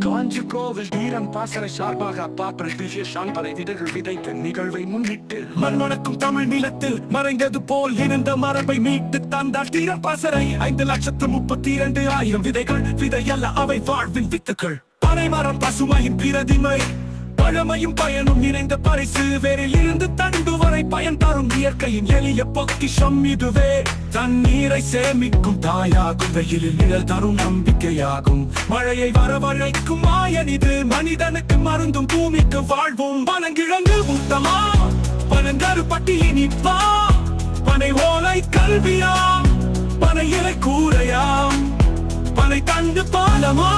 காஞ்சி கோவில் வீரன் பாசறை சார்பாக அப்பா பிரதிஷ சாம்பலை விதர்கள் விதைத்த நிகழ்வை முன்னிட்டு மண்மணக்கும் தமிழ் நிலத்தில் மறைந்தது போல் இருந்த மரபை மீட்டு தந்தார் தீர பாசறை. ஐந்து லட்சத்து முப்பத்தி இரண்டு ஆயிரம் விதைகள் விதையல்ல அவை வாழ்வின் வித்துக்கள். பனைமரம் பசுமையின் பிரதிமை. பழமையும் பயனும் நிறைந்த பரிசு. வேரில் இருந்து தண்டு வரை பயன் தரும் இயற்கையின் எளிய பொக்கிஷம் இதுவே. தண்ணீரை சேமிக்கும் தாயாகும் வெயிலில் நிழல் தரும் நம்பிக்கையாகும். மழையை வரவழைக்கும் மாயன் இது மனிதனுக்கு மருந்தும் பூமிக்கு வாழ்வும். பனங்கிழங்கு ஊட்டமா பனங்கரு பட்டி இனிப்பா பனை ஓலை கல்வியாம் பனை இலை கூரையாம் பனை தண்டு பாலமா?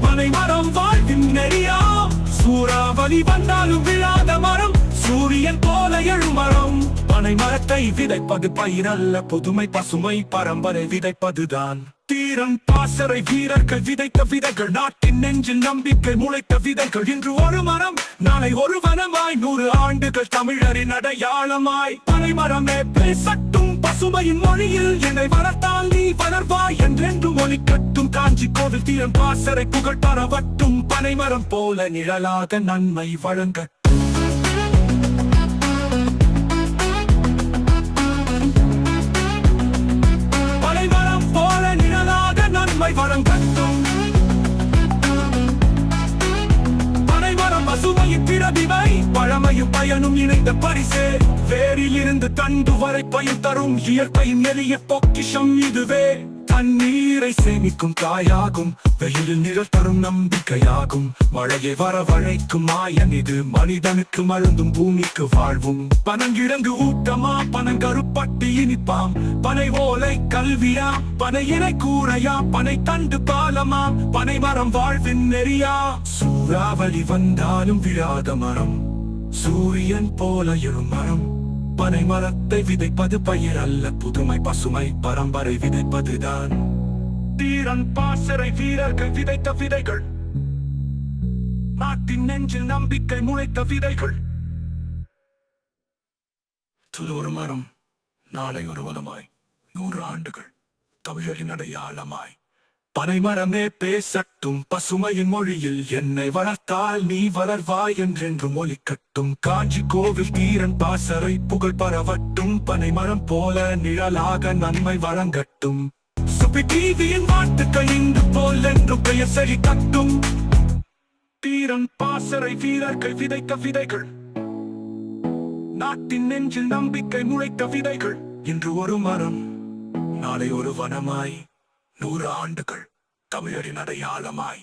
பனை மரம் வாழ்வின் நெறியாம் சூறாவளி வந்தாலும் விழாத மரம் சூரியன் போல எழுமரம் பனை மரத்தை விதைப்பது பயிரல்ல புதுமை பசுமை பரம்பரை விதைப்பதுதான். தீரன் பாசறை வீரர்கள் விதைத்த விதைகள் நாட்டின் நெஞ்சில் நம்பிக்கை முளைத்த விதைகள். இன்று ஒரு மரம் நாளை ஒரு வனமாய் நூறு ஆண்டுகள் தமிழரின் அடையாளமாய். பனை மரமே பேசட்டும் பசுமையின் மொழியில் என்னை வளர்த்தால் நீ வளர்வாய் என்றென்று ஒலி கட்டும் காஞ்சி கோவில் தீரன் பாசறை புகழ் பரவட்டும் பனைமரம் போல நிழலாக நன்மை வழங்க. பனைமரம் போல நிழலாக நன்மை வழங்கட்டும் பனைமரம் பிரதிமை பழமையும் பயனும் இணைந்த பரிசே. வேரில் இருந்து தண்டு வரை பயன் தரும் இயற்கையின் எளிய பொக்கிஷம் இதுவே. தண்ணீரை சேமிக்கும் தாயாகும். வெயிலில் நிழல் தரும் நம்பிக்கையாகும். மழையை வரவழைக்கும் மாயன் இது. மனிதனுக்கு மருந்தும் பூமிக்கு வாழ்வும். பனங்கிழங்கு ஊட்டமா பனங்கருப்பட்டி இனிப்பாம். பனை ஓலை கல்வியா பனை இணை கூரையா பனை தண்டு பாலமா பனை மரம் வாழ்வின் நெறியா. சூறாவளி வந்தாலும் விழாத மரம். சூரியன் போல எழும் மரம். பனை மரத்தை விதைப்பது பயிர் அல்ல புதுமை பசுமை பரம்பரை விதைப்பதுதான். தீரன் பாசறை வீரர்கள் விதைத்த விதைகள். நாட்டின் நெஞ்சில் நம்பிக்கை முளைத்த விதைகள். துது மரம் நாளை ஒரு வளமாய் நூறு ஆண்டுகள் தமிழரின் அடையாளமாய். பனைமரமே பேசட்டும் பசுமையின் மொழியில் என்னை வளர்த்தால் நீ வளர்வாய் என்றென்று மொழிக்கட்டும் காஞ்சி கோவில் தீரன் பாசறை புகழ் பரவட்டும் பனைமரம் போல நிழலாக நன்மை வழங்கட்டும். சுபி டிவியின் வாழ்த்துக்கள் இன்று போல் என்று பெயர் சரி கட்டும் தீரன் பாசறை வீரர்கள் விதைத்த விதைகள். நாட்டின் நெஞ்சில் நம்பிக்கை முளைத்த விதைகள். இன்று ஒரு மரம் நாளை ஒரு வனமாய். நூறு ஆண்டுகள் தமிழரின் அடையாளமாய்